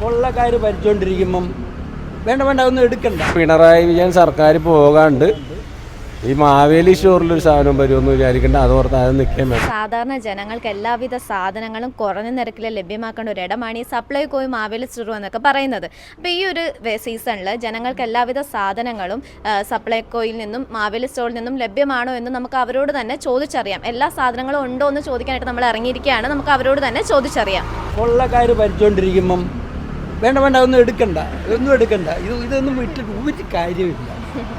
കൊള്ളക്കാർ ഭരിച്ചുകൊണ്ടിരിക്കുമ്പം വേണ്ട വേണ്ട ഒന്നും എടുക്കണ്ട. പിണറായി വിജയൻ സർക്കാർ പോകാണ്ട് ഈ മാവേലി സ്റ്റോറിലൊരു സാധനം വരുമെന്ന് വിചാരിക്കേണ്ട. അതോർത്ത് അത് നിൽക്കാൻ വേണം. സാധാരണ ജനങ്ങൾക്ക് എല്ലാവിധ സാധനങ്ങളും കുറഞ്ഞ നിരക്കിൽ ലഭ്യമാക്കേണ്ട ഒരു ഇടമാണ് ഈ സപ്ലൈകോയും മാവേലി സ്റ്റോറും എന്നൊക്കെ പറയുന്നത്. അപ്പോൾ ഈ ഒരു സീസണിൽ ജനങ്ങൾക്ക് എല്ലാവിധ സാധനങ്ങളും സപ്ലൈ സപ്ലൈകോയിൽ നിന്നും മാവേലി സ്റ്റോറിൽ നിന്നും ലഭ്യമാണോ എന്ന് നമുക്ക് അവരോട് തന്നെ ചോദിച്ചറിയാം. എല്ലാ സാധനങ്ങളും ഉണ്ടോ എന്ന് ചോദിക്കാനായിട്ട് നമ്മൾ ഇറങ്ങിയിരിക്കുകയാണ്. നമുക്ക് അവരോട് തന്നെ ചോദിച്ചറിയാം. കൊള്ളക്കാർ ഭരിച്ചുകൊണ്ടിരിക്കുമ്പം വേണ്ട വേണ്ട ഒന്നും എടുക്കണ്ട. ഒന്നും എടുക്കണ്ട. ഇത് ഇതൊന്നും വിട്ടിട്ട് ഒരു കാര്യമില്ല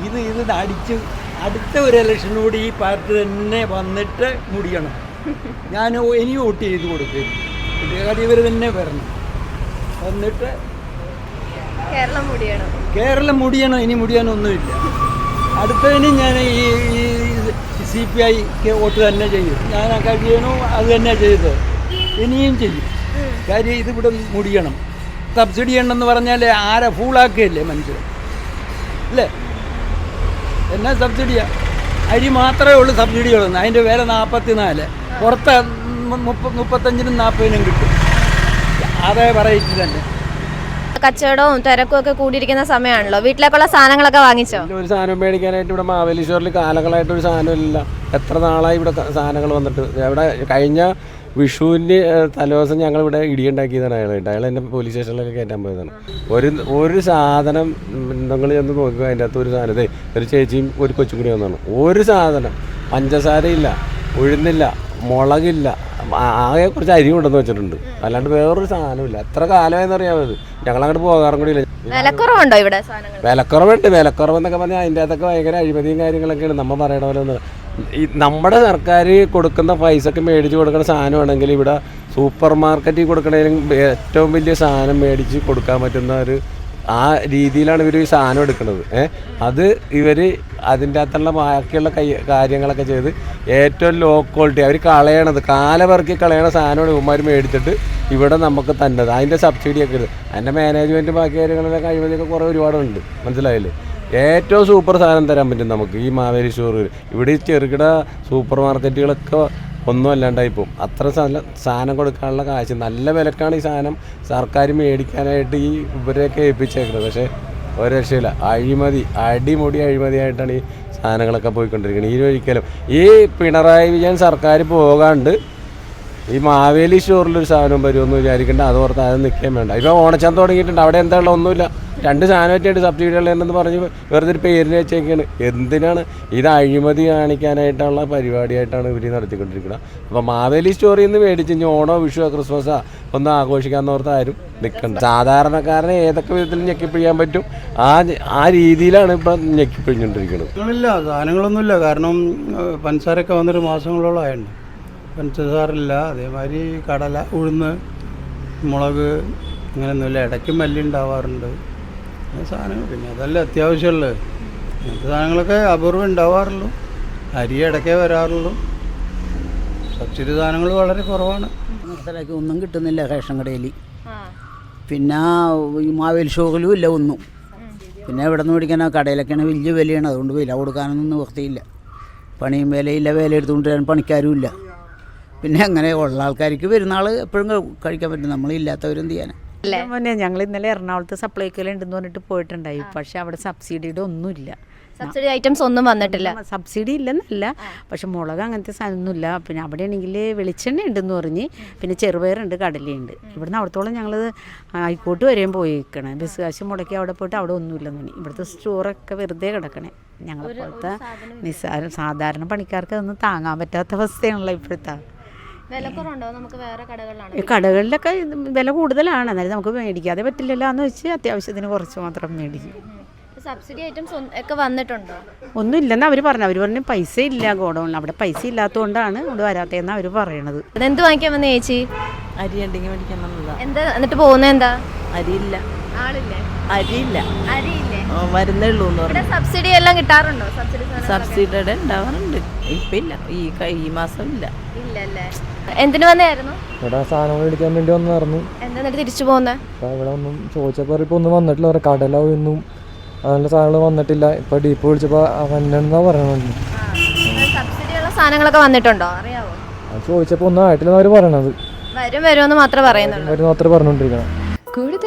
ഇത് ഇത് അടിച്ച് അടുത്ത ഒരു ഇലക്ഷനോട് ഈ പാർട്ടി തന്നെ വന്നിട്ട് മുടിയണം. ഞാൻ ഇനി വോട്ട് ചെയ്ത് കൊടുക്കും. കാര്യം ഇവർ തന്നെ വരണം. വന്നിട്ട് കേരളം മുടിയണം. കേരളം മുടിയണം ഇനി മുടിയാനൊന്നുമില്ല. അടുത്തതിന് ഞാൻ ഈ സി പി ഐക്ക് വോട്ട് തന്നെ ചെയ്യും. ഞാൻ ആ കാര്യം അത് തന്നെ ചെയ്തത് ഇനിയും ചെയ്യും. കാര്യം ഇതിവിടെ മുടിയണം. സബ്സിഡി ഉണ്ടെന്ന് പറഞ്ഞാൽ ആരെ ഫൂളാക്കുകയല്ലേ മനുഷ്യർ അല്ലേ? എന്നാ സബ്സിഡിയാ? അരി മാത്രമേ ഉള്ളൂ സബ്സിഡി ഉള്ളൂ അതിന്റെ വില നാൽപ്പത്തി നാല് പുറത്ത് മുപ്പ മുപ്പത്തഞ്ചിനും നാൽപ്പതിനും കിട്ടും. അതേ പറയിട്ട് തന്നെ. കച്ചവടവും തിരക്കും ഒക്കെ കൂടിയിരിക്കുന്ന സമയമാണല്ലോ വീട്ടിലേക്കുള്ള സാധനങ്ങളൊക്കെ വാങ്ങിച്ചോ? ഒരു സാധനം മേടിക്കാനായിട്ട് ഇവിടെ മാവേലി സ്റ്റോറിൽ കാലങ്ങളായിട്ട് ഒരു സാധനം ഇല്ല എത്ര നാളായി ഇവിടെ സാധനങ്ങൾ വന്നിട്ട്? ഇവിടെ കഴിഞ്ഞ വിഷുവിന് ഏഹ്, തലേദിവസം ഞങ്ങൾ ഇവിടെ ഇടിയുണ്ടാക്കിയതാണ് അയാളായിട്ട് അയാൾ എന്നെ പോലീസ് സ്റ്റേഷനിലൊക്കെ കയറ്റാൻ പോയതാണ്. ഒരു ഒരു സാധനം നിങ്ങൾ ചെന്ന് നോക്കുക അതിന്റെ അകത്ത് ഒരു സാധനം. അതേ ഒരു ചേച്ചിയും ഒരു കൊച്ചും കൂടി വന്നതാണ്. ഒരു സാധനം പഞ്ചസാരയില്ല ഉഴുന്നില്ല മുളകില്ല ആകെ കുറച്ച് അരി കൊണ്ടെന്ന് വെച്ചിട്ടുണ്ട്. അല്ലാണ്ട് വേറൊരു സാധനമില്ല എത്ര കാലമായെന്ന് അറിയാമത് ഞങ്ങളങ്ങോട്ട് പോകാറും കൂടിയില്ല. വിലക്കുറവുണ്ടോ ഇവിടെ വിലക്കുറവുണ്ട്. വിലക്കുറവെന്നൊക്കെ പറഞ്ഞാൽ അതിന്റെ അകത്തൊക്കെ ഭയങ്കര അഴിമതിയും കാര്യങ്ങളൊക്കെയാണ്. നമ്മൾ പറയണ പോലെ ഒന്നും ഈ നമ്മുടെ സർക്കാർ കൊടുക്കുന്ന പൈസക്ക് മേടിച്ച് കൊടുക്കുന്ന സാധനമാണെങ്കിൽ ഇവിടെ സൂപ്പർ മാർക്കറ്റിൽ കൊടുക്കണേലും ഏറ്റവും വലിയ സാധനം മേടിച്ച് കൊടുക്കാൻ പറ്റുന്ന ഒരു ആ രീതിയിലാണ് ഇവർ ഈ സാധനം എടുക്കുന്നത്. ഏഹ് അത് ഇവർ അതിന്റെ അകത്തുള്ള ബാക്കിയുള്ള കൈ കാര്യങ്ങളൊക്കെ ചെയ്ത് ഏറ്റവും ലോ ക്വാളിറ്റി അവർ കളയണത് കാലപറക്കി കളയണ സാധനമാണ് ഇവന്മാർ മേടിച്ചിട്ട് ഇവിടെ നമുക്ക് തന്നത്. അതിന്റെ സബ്സിഡിയൊക്കെ ഇത് അതിന്റെ മാനേജ്മെന്റ് ബാക്കി കാര്യങ്ങളിലൊക്കെ അഴിമതിയൊക്കെ കുറേ ഒരുപാടുണ്ട്. മനസ്സിലായില്ലേ? ഏറ്റവും സൂപ്പർ സാധനം തരാൻ പറ്റും നമുക്ക് ഈ മാവേലി സ്റ്റോറിൽ ഇവിടെ ഈ ചെറുകിട സൂപ്പർ മാർക്കറ്റുകളൊക്കെ ഒന്നും അല്ലാണ്ടായി പോകും അത്ര സാധനം സാധനം കൊടുക്കാനുള്ള കാശ്. നല്ല വിലക്കാണ് ഈ സാധനം സർക്കാർ മേടിക്കാനായിട്ട് ഈ ഇവരെയൊക്കെ ഏൽപ്പിച്ചേക്കുന്നത്. പക്ഷേ ഒരു രക്ഷയില്ല. അഴിമതി അടിമുടി അഴിമതിയായിട്ടാണ് ഈ സാധനങ്ങളൊക്കെ പോയിക്കൊണ്ടിരിക്കുന്നത്. ഈ ഒരിക്കലും ഈ പിണറായി വിജയൻ സർക്കാർ പോകാണ്ട് ഈ മാവേലി സ്റ്റോറിലൊരു സാധനം വരുമെന്ന് വിചാരിക്കേണ്ട. അത് അതോർത്ത് അത് നിൽക്കാൻ വേണ്ട. ഇപ്പോൾ ഓണച്ചന്ത തുടങ്ങിയിട്ടുണ്ട്. അവിടെ എന്താ ഉള്ളത്? ഒന്നുമില്ല. രണ്ട് സാധനമായിട്ടായിട്ട് സബ്സിഡി ഉള്ളതെന്ന് പറഞ്ഞ് വെറുതെ ഒരു പേരിന് വെച്ചേക്കാണ്. എന്തിനാണ്? ഇത് അഴിമതി കാണിക്കാനായിട്ടുള്ള പരിപാടിയായിട്ടാണ് ഇവർ നടത്തിക്കൊണ്ടിരിക്കുന്നത്. അപ്പോൾ മാവേലി സ്റ്റോറിൽ നിന്ന് മേടിച്ച് ഇനി ഓണോ വിഷുവോ ക്രിസ്മസോ ഒന്നും ആഘോഷിക്കാമെന്ന് ഓർത്ത് ആരും നിൽക്കണ്ട. സാധാരണക്കാരനെ ഏതൊക്കെ വിധത്തിൽ ഞെക്കിപ്പിഴിയാൻ പറ്റും. ആ ആ രീതിയിലാണ് ഇപ്പം ഞെക്കിപ്പിഴിഞ്ഞുകൊണ്ടിരിക്കുന്നത്. സാധനങ്ങളൊന്നുമില്ല. കാരണം പഞ്ചസാരൊക്കെ വന്നൊരു മാസങ്ങളോളം ആയുണ്ട് പഞ്ചസാറില്ല അതേമാതിരി കടല ഉഴുന്ന് മുളക് അങ്ങനെയൊന്നുമില്ല. ഇടയ്ക്ക് മല്ലി ഉണ്ടാവാറുണ്ട്. സാധനങ്ങൾ. പിന്നെ അതല്ല അത്യാവശ്യമുള്ളത്. അങ്ങനത്തെ സാധനങ്ങളൊക്കെ അപൂർവം ഉണ്ടാവാറുള്ളൂ. അരി ഇടയ്ക്കേ വരാറുള്ളൂ. സബ്സിഡി സാധനങ്ങൾ വളരെ കുറവാണ്. സ്ഥലത്തേക്ക് ഒന്നും കിട്ടുന്നില്ല റേഷൻ കടയിൽ. പിന്നെ ഈ മാവേൽ ഷോയിലും ഇല്ല ഒന്നും. പിന്നെ എവിടെ നിന്ന് മേടിക്കാനോ കടയിലൊക്കെയാണ് വലിയ വിലയാണ്. അതുകൊണ്ട് വില കൊടുക്കാനൊന്നും നിവൃത്തിയില്ല. പണിയും വിലയില്ല. വില എടുത്തുകൊണ്ട് വരാൻ പണിക്കാരും ഇല്ല. പിന്നെ അങ്ങനെ ഉള്ള ആൾക്കാർക്ക് പെരുന്നാൾ എപ്പോഴും കഴിക്കാൻ പറ്റും. നമ്മളില്ലാത്തവരെന്ത് മോനെ ഞങ്ങൾ ഇന്നലെ എറണാകുളത്ത് സപ്ലൈക്കോയിൽ ഉണ്ടെന്ന് പറഞ്ഞിട്ട് പോയിട്ടുണ്ടായി. പക്ഷെ അവിടെ സബ്സിഡിയുടെ ഒന്നുമില്ല. സബ്സിഡി ഐറ്റംസ് ഒന്നും വന്നിട്ടില്ല. സബ്സിഡി ഇല്ലെന്നല്ല. പക്ഷെ മുളക് അങ്ങനത്തെ സാധനമൊന്നുമില്ല. പിന്നെ അവിടെ ആണെങ്കിൽ വെളിച്ചെണ്ണ ഉണ്ടെന്ന് പറഞ്ഞ് പിന്നെ ചെറുപയറുണ്ട് കടലയുണ്ട്. ഇവിടുന്ന് അവിടത്തോളം ഞങ്ങൾ ഹൈക്കോട്ട് വരെയും പോയിക്കണേ. ബസ് കാശ് മുടക്കി അവിടെ പോയിട്ട് അവിടെ ഒന്നുമില്ലെന്ന് തന്നെ ഇവിടുത്തെ സ്റ്റോറൊക്കെ വെറുതെ കിടക്കണേ. ഞങ്ങളെ പോലത്തെ നിസ്സാരം സാധാരണ പണിക്കാർക്ക് അതൊന്നും താങ്ങാൻ പറ്റാത്ത അവസ്ഥയാണല്ലോ ഇപ്പോഴത്തെ. കടകളിലൊക്കെ വില കൂടുതലാണ്. എന്നാലും നമുക്ക് മേടിക്കാതെ പറ്റില്ലല്ലോ എന്ന് വെച്ച് അത്യാവശ്യത്തിന് കുറച്ച് മാത്രം മേടിക്കും. സബ്സിഡി ഐറ്റംസ് ഒക്കെ വന്നിട്ടുണ്ടോ? ഒന്നും ഇല്ലെന്ന് അവർ പറഞ്ഞു. അവർ പറഞ്ഞു പൈസ ഇല്ല ഗോഡൗണിൽ. അവിടെ പൈസ ഇല്ലാത്തതുകൊണ്ടാണ് ഇവിടെ വരാത്തതെന്ന് അവർ പറയണത്. എന്ത് വാങ്ങിക്കാൻ വന്ന ചേച്ചി? അരി ഉണ്ടെങ്കിൽ മേടിക്കാൻ എന്താ? എന്നിട്ട് പോകുന്നത് എന്താ? അരിയില്ല അരിയില്ല. അരിയില്ലേ? ആ, വരുന്നേ ഉള്ളൂ എന്ന് പറഞ്ഞു. സബ്സിഡി എല്ലാം കിട്ടാറുണ്ടോ? സബ്സിഡി സബ്സിഡിയുടെ ഉണ്ടാവാറുണ്ട്. ഇപ്പം ഇല്ല ഈ ഈ മാസം ഇല്ല. ഇല്ലല്ലേ? എന്തിനു വന്നായിരുന്നു ഇവിടെ സാധനം മേടിക്കാൻ വേണ്ടി വന്നായിരുന്നു എന്താ എന്നിട്ട് തിരിച്ചു ഇവിടെ ഒന്നും ചോദിച്ചപ്പോൾ ഇപ്പൊ ഒന്നും വന്നിട്ടില്ല. അവരെ കടല ഒന്നും അങ്ങനെയുള്ള സാധനങ്ങൾ വന്നിട്ടില്ല. ഇപ്പൊ ഡീപ്പ് വിളിച്ചപ്പോൾ അവനെന്നാ പറയണത്. സബ്സിഡി ഉള്ള സാധനങ്ങളൊക്കെ വന്നിട്ടുണ്ടോ? അറിയാവോ? ചോദിച്ചപ്പോ ചോദിച്ചപ്പോൾ ഒന്നും ആയിട്ടില്ല അവർ പറയണത്. വരും വരുമെന്ന് മാത്രമേ പറയുന്നുള്ളൂ. മാത്രമേ പറഞ്ഞോണ്ടിരിക്കണം. കൂടുതൽ